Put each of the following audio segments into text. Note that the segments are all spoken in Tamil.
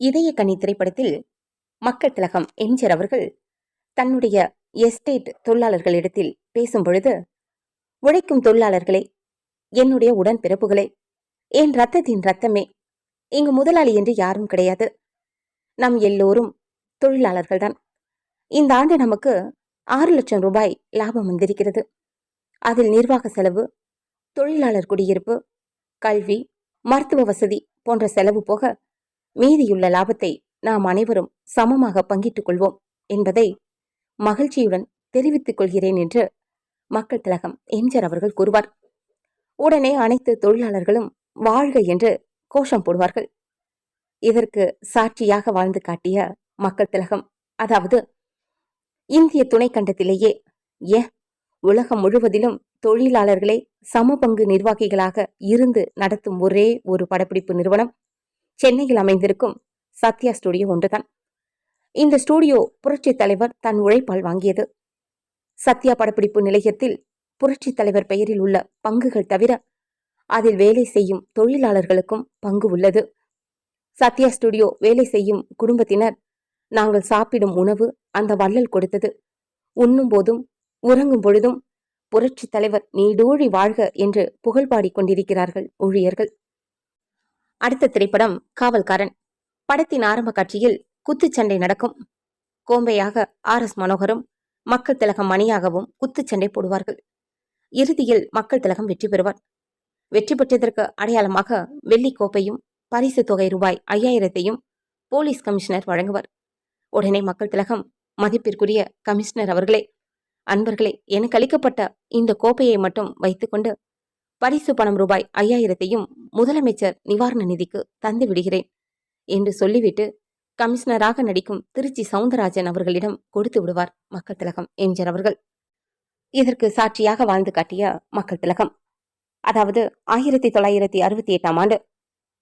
இதய கனி திரைப்படத்தில் மக்கள் திலகம் எம்ஜிஆர் அவர்கள் தன்னுடைய எஸ்டேட் தொழிலாளர்களிடத்தில் பேசும் பொழுது உழைக்கும் தொழிலாளர்களே என்னுடைய உடன் பிறப்புகளே என் ரத்தத்தின் ரத்தமே இங்கு முதலாளி என்று யாரும் கிடையாது. நம் எல்லோரும் தொழிலாளர்கள்தான் இந்த ஆண்டு நமக்கு ஆறு லட்சம் ரூபாய் லாபம் வந்திருக்கிறது. அதில் நிர்வாக செலவு தொழிலாளர் குடியிருப்பு கல்வி மருத்துவ வசதி போன்ற செலவு போக மீதியுள்ள லாபத்தை நாம் அனைவரும் சமமாக பங்கிட்டுக் கொள்வோம் என்பதை மகிழ்ச்சியுடன் தெரிவித்துக் கொள்கிறேன் என்று மக்கள் திலகம் எம்ஜிஆர் அவர்கள் கூறுவார். உடனே அனைத்து தொழிலாளர்களும் வாழ்க என்று கோஷம் போடுவார்கள். இதற்கு சாட்சியாக வாழ்ந்து காட்டிய மக்கள் திலகம் அதாவது இந்திய துணைக்கண்டத்திலேயே ஏ உலகம் முழுவதிலும் தொழிலாளர்களே சமபங்கு நிர்வாகிகளாக இருந்து நடத்தும் ஒரே ஒரு படப்பிடிப்பு நிறுவனம். சென்னையில் அமைந்திருக்கும் சத்யா ஸ்டுடியோ ஒன்றுதான். இந்த ஸ்டுடியோ புரட்சி தலைவர் தன் உழைப்பால் வாங்கியது. சத்யா படப்பிடிப்பு நிலையத்தில் புரட்சி தலைவர் பெயரில் உள்ள பங்குகள் தவிர அதில் வேலை செய்யும் தொழிலாளர்களுக்கும் பங்கு உள்ளது. சத்யா ஸ்டுடியோ வேலை செய்யும் குடும்பத்தினர் நாங்கள் சாப்பிடும் உணவு அந்த வள்ளல் கொடுத்தது. உண்ணும் போதும் உறங்கும் பொழுதும் புரட்சி தலைவர் நீடூழி வாழ்க என்று புகழ்பாடிக் கொண்டிருக்கிறார்கள் ஊழியர்கள். அடுத்த திரைப்படம் காவல்காரன். படத்தின் ஆரம்ப காட்சியில் குத்துச்சண்டை நடக்கும். கோம்பையாக ஆர். எஸ். மனோகரும் மக்கள் திலகம் மணியாகவும் குத்துச்சண்டை போடுவார்கள். இறுதியில் மக்கள் திலகம் வெற்றி பெறுவார். வெற்றி பெற்றதற்கு அடையாளமாக வெள்ளி கோப்பையும் பரிசு தொகை ரூபாய் ஐயாயிரத்தையும் போலீஸ் கமிஷனர் வழங்குவார். உடனே மக்கள் திலகம் மதிப்பிற்குரிய கமிஷனர் அவர்களே அன்பர்களே எனக்கு அளிக்கப்பட்ட இந்த கோப்பையை மட்டும் வைத்துக்கொண்டு பரிசு பணம் ரூபாய் ஐயாயிரத்தையும் முதலமைச்சர் நிவாரண நிதிக்கு தந்து விடுகிறேன் என்று சொல்லிவிட்டு கமிஷனராக நடிக்கும் திருச்சி சவுந்தரராஜன் அவர்களிடம் கொடுத்து விடுவார் மக்கள் திலகம் எம்ஜிஆர் அவர்கள். இதற்கு சாட்சியாக வாழ்ந்து காட்டிய மக்கள் திலகம். அதாவது ஆயிரத்தி தொள்ளாயிரத்தி அறுபத்தி எட்டாம் ஆண்டு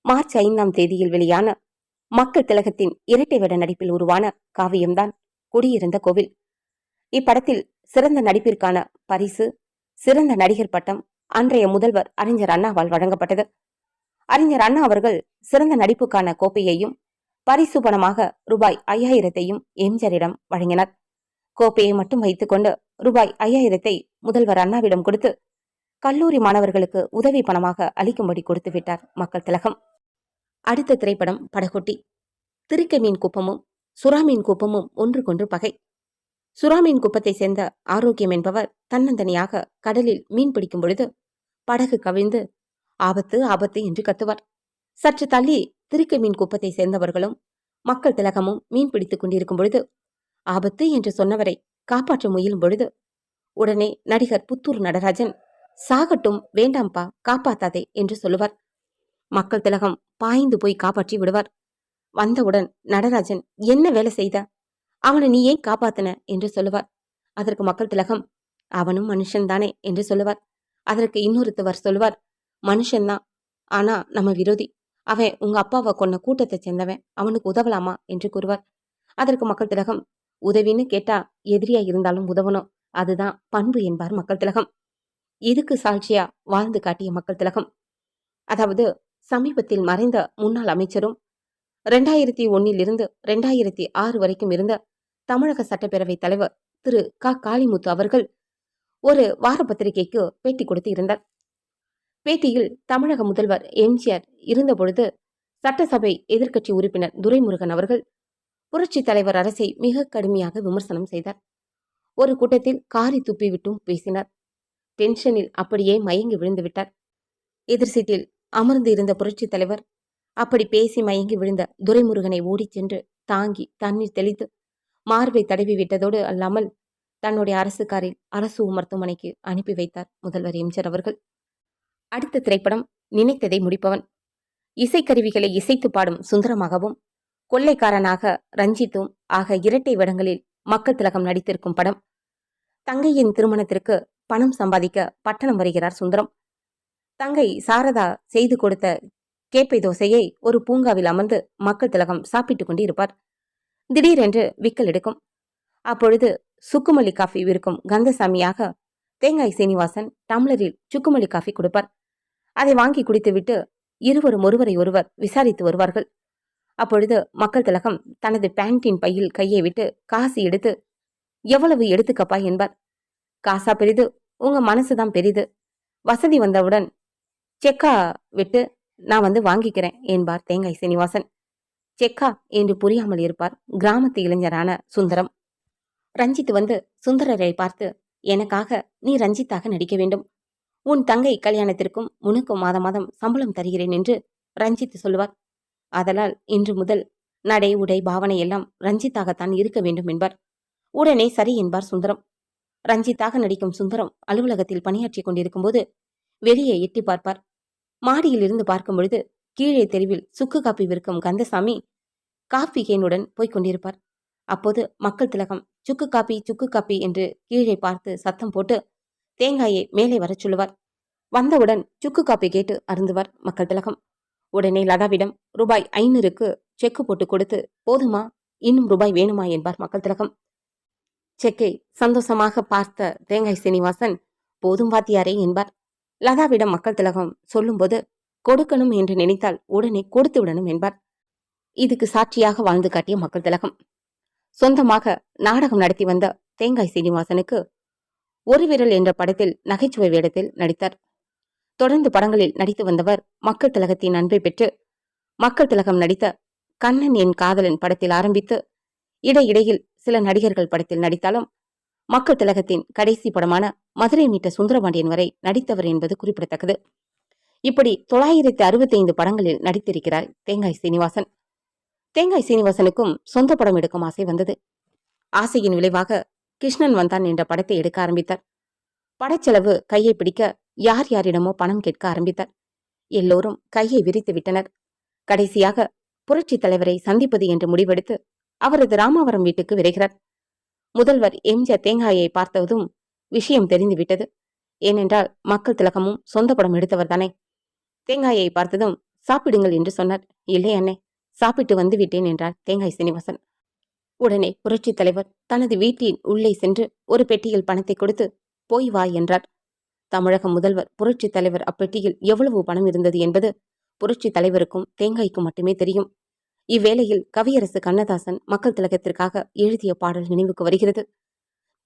மார்ச் ஐந்தாம் தேதியில் வெளியான மக்கள் திலகத்தின் இரட்டை வேட நடிப்பில் உருவான காவியம்தான் குடியிருந்த கோவில். இப்படத்தில் சிறந்த நடிப்பிற்கான பரிசு சிறந்த நடிகர் பட்டம் அன்றைய முதல்வர் அறிஞர் அண்ணாவால் வழங்கப்பட்டது. அறிஞர் அண்ணா அவர்கள் சிறந்த நடிப்புக்கான கோப்பையையும் பரிசு பணமாக ரூபாய் ஐயாயிரத்தையும் எம்ஜிஆரிடம் வழங்கினார். கோப்பையை மட்டும் வைத்துக்கொண்டு ரூபாய் ஐயாயிரத்தை முதல்வர் அண்ணாவிடம் கொடுத்து கல்லூரி மாணவர்களுக்கு உதவி பணமாக அளிக்கும்படி கொடுத்து விட்டார் மக்கள் திலகம். அடுத்த திரைப்படம் படகொட்டி. திருக்கை மீன் குப்பமும் சுறாமீன் குப்பமும் ஒன்றுக்கொன்று பகை. சுறாமீன் குப்பத்தை சேர்ந்த ஆரோக்கியம் என்பவர் தன்னந்தனியாக கடலில் மீன் பிடிக்கும் பொழுது படகு கவிழ்ந்து ஆபத்து ஆபத்து என்று கத்துவார். சற்று தள்ளி திருக்கை மீன் குப்பத்தை சேர்ந்தவர்களும் மக்கள் திலகமும் மீன் பிடித்துக் கொண்டிருக்கும் பொழுது ஆபத்து என்று சொன்னவரை காப்பாற்ற முயலும் பொழுது உடனே நடிகர் புத்தூர் நடராஜன் சாகட்டும் வேண்டாம்பா காப்பாத்தாதே என்று சொல்லுவார். மக்கள் திலகம் பாய்ந்து போய் காப்பாற்றி விடுவார். வந்தவுடன் நடராஜன் என்ன வேலை செய்த? அவனை நீ ஏன் காப்பாத்தின? என்று சொல்லுவார். அதற்கு மக்கள் திலகம் அவனும் மனுஷன்தானே என்று சொல்லுவார். அதற்கு இன்னொருத்தவர் சொல்லுவார் மனுஷன்தான் ஆனா நம்ம விரோதி. அவன் உங்க அப்பாவை கொன்ன கூட்டத்தை சேர்ந்தவன். அவனுக்கு உதவலாமா? என்று கூறுவார். அதற்கு மக்கள் திலகம் உதவின்னு கேட்டா எதிரியா இருந்தாலும் உதவணும். அதுதான் பண்பு என்பார் மக்கள் திலகம். இதுக்கு சாட்சியா வாழ்ந்து காட்டிய மக்கள் திலகம். அதாவது சமீபத்தில் மறைந்த முன்னாள் அமைச்சரும் ரெண்டாயிரத்தி ஒன்னிலிருந்து ரெண்டாயிரத்தி ஆறு வரைக்கும் இருந்த தமிழக சட்டப்பேரவை தலைவர் திரு. க. காளிமுத்து அவர்கள் ஒரு வார பத்திரிகைக்கு பேட்டி கொடுத்து இருந்தார். பேட்டியில் தமிழக முதல்வர் எம்ஜிஆர் இருந்தபொழுது சட்டசபை எதிர்க்கட்சி உறுப்பினர் துரைமுருகன் அவர்கள் புரட்சி தலைவர் அரசை மிக கடுமையாக விமர்சனம் செய்தார். ஒரு கூட்டத்தில் காரி துப்பிவிட்டும் பேசினார். டென்ஷனில் அப்படியே மயங்கி விழுந்துவிட்டார் எதிர் சீட்டில் அமர்ந்து இருந்த புரட்சி தலைவர் அப்படி பேசி மயங்கி விழுந்த துரைமுருகனை ஓடிச் சென்று தாங்கி தண்ணீர் தெளித்து மார்பை தடவி விட்டதோடு அல்லாமல் தன்னுடைய அரசுக்காரில் அரசு மருத்துவமனைக்கு அனுப்பி வைத்தார் முதல்வர் எம்ஜிஆர் அவர்கள். அடுத்த திரைப்படம் நினைத்ததை முடிப்பவன். இசைக்கருவிகளை இசைத்து பாடும் சுந்தரமாகவும் கொள்ளைக்காரனாக ரஞ்சித்தும் ஆக இரட்டை வேடங்களில் மக்கள் திலகம் நடித்திருக்கும் படம். தங்கையின் திருமணத்திற்கு பணம் சம்பாதிக்க பட்டணம் வருகிறார் சுந்தரம். தங்கை சாரதா செய்து கொடுத்த கேப்பை தோசையை ஒரு பூங்காவில் அமர்ந்து மக்கள் திலகம் சாப்பிட்டுக் கொண்டிருப்பார். திடீரென்று விக்கல் எடுக்கும். அப்பொழுது சுக்குமல்லி காஃபி விற்கும் கந்தசாமியாக தேங்காய் சீனிவாசன் டம்ளரில் சுக்குமல்லி காஃபி கொடுப்பார். அதை வாங்கி குடித்துவிட்டு இருவரும் ஒருவரை ஒருவர் விசாரித்து வருவார்கள். அப்பொழுது மக்கள் திலகம் தனது பேண்டின் பையில் கையை விட்டு காசு எடுத்து எவ்வளவு எடுத்துக்கப்பா? என்பார். காசா பெரிது உங்க மனசுதான் பெரிது. வசதி வந்தவுடன் செக்கா விட்டு நான் வந்து வாங்கிக்கிறேன் என்பார் தேங்காய் சீனிவாசன். செக்கா என்று புரியாமல் இருப்பார் கிராமத்து இளைஞரான சுந்தரம். ரஞ்சித் வந்து சுந்தரரை பார்த்து எனக்காக நீ ரஞ்சித்தாக நடிக்க வேண்டும். உன் தங்கை கல்யாணத்திற்கும் உனக்கும் மாதம் மாதம் சம்பளம் தருகிறேன் என்று ரஞ்சித் சொல்லுவார். அதனால் இன்று முதல் நடை உடை பாவனை எல்லாம் ரஞ்சித்தாகத்தான் இருக்க வேண்டும் என்பார். உடனே சரி என்பார் சுந்தரம். ரஞ்சித்தாக நடிக்கும் சுந்தரம் அலுவலகத்தில் பணியாற்றிக் கொண்டிருக்கும் போது வெளியே எட்டி பார்ப்பார். மாடியில் இருந்து பார்க்கும் பொழுது கீழே தெருவில் சுக்கு காப்பி விற்கும் கந்தசாமி காஃபி கேனுடன் போய்க் கொண்டிருப்பார். அப்போது மக்கள் திலகம் சுக்கு காப்பி சுக்கு காப்பி என்று கீழே பார்த்து சத்தம் போட்டு தேங்காயை மேலே வரச் சொல்லுவார். வந்தவுடன் சுக்கு காப்பி கேட்டு அருந்துவார் மக்கள் திலகம். உடனே லதாவிடம் ரூபாய் ஐநூறுக்கு செக்கு போட்டு கொடுத்து போதுமா? இன்னும் ரூபாய் வேணுமா? என்பார் மக்கள் திலகம். செக்கை சந்தோஷமாக பார்த்த தேங்காய் சீனிவாசன் போதும் வாத்தியாரே என்பார். லதாவிடம் மக்கள் திலகம் சொல்லும்போது கொடுக்கணும் என்று நினைத்தால் உடனே கொடுத்து விடணும் என்பார். இதுக்கு சாட்சியாக வாழ்ந்து காட்டிய மக்கள் திலகம். சொந்தமாக நாடகம் நடத்தி வந்த தேங்காய் சீனிவாசனுக்கு ஒரு விரல் என்ற படத்தில் நகைச்சுவை வேடத்தில் நடித்தார். தொடர்ந்து படங்களில் நடித்து வந்தவர் மக்கள் திலகத்தின் அன்பை பெற்று மக்கள் திலகம் நடித்த கண்ணன் என் காதலன் படத்தில் ஆரம்பித்து இடையிடையில் சில நடிகர்கள் படத்தில் நடித்தாலும் மக்கள் திலகத்தின் கடைசி படமான மதுரை மீட்ட சுந்தரபாண்டியன் வரை நடித்தவர் என்பது குறிப்பிடத்தக்கது. இப்படி தொள்ளாயிரத்தி அறுபத்தி ஐந்து படங்களில் நடித்திருக்கிறார் தேங்காய் சீனிவாசன். தேங்காய் சீனிவாசனுக்கும் சொந்த படம் எடுக்கும் ஆசை வந்தது. ஆசையின் விளைவாக கிருஷ்ணன் வந்தான் என்ற படத்தை எடுக்க ஆரம்பித்தார். படச்செலவு கையை பிடிக்க யார் யாரிடமோ பணம் கேட்க ஆரம்பித்தார். எல்லோரும் கையை விரித்து விட்டனர். கடைசியாக புரட்சித் தலைவரை சந்திப்பது என்று முடிவெடுத்து அவரது ராமாவரம் வீட்டுக்கு விரைகிறார். முதல்வர் எம்ஜிஆர் தேங்காயை பார்த்ததும் விஷயம் தெரிந்துவிட்டது. ஏனென்றால் மக்கள் திலகமும் சொந்த படம் எடுத்தவர் தானே தேங்காயை பார்த்ததும் சாப்பிடுங்கள் என்று சொன்னார். இல்லை அண்ணே சாப்பிட்டு வந்து விட்டேன் என்றார் தேங்காய் சீனிவாசன். உடனே புரட்சித் தலைவர் தனது வீட்டின் உள்ளே சென்று ஒரு பெட்டியில் பணத்தை கொடுத்து போய் வா என்றார். தமிழக முதல்வர் புரட்சித் தலைவர் அப்பெட்டியில் எவ்வளவு பணம் இருந்தது என்பது புரட்சித் தலைவருக்கும் தேங்காய்க்கும் மட்டுமே தெரியும். இவ்வேளையில் கவியரசு கண்ணதாசன் மக்கள் திலகத்திற்காக எழுதிய பாடல் நினைவுக்கு வருகிறது.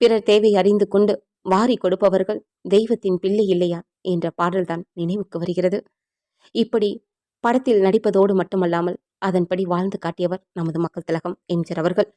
பிறர் தேவை அறிந்து கொண்டு வாரி கொடுப்பவர்கள் தெய்வத்தின் பிள்ளை இல்லையா என்ற பாடல்தான் நினைவுக்கு வருகிறது. இப்படி படத்தில் நடிப்பதோடு மட்டுமல்லாமல் அதன்படி வாழ்ந்து காட்டியவர் நமது மக்கள் திலகம் எம்ஜிஆர் அவர்கள்.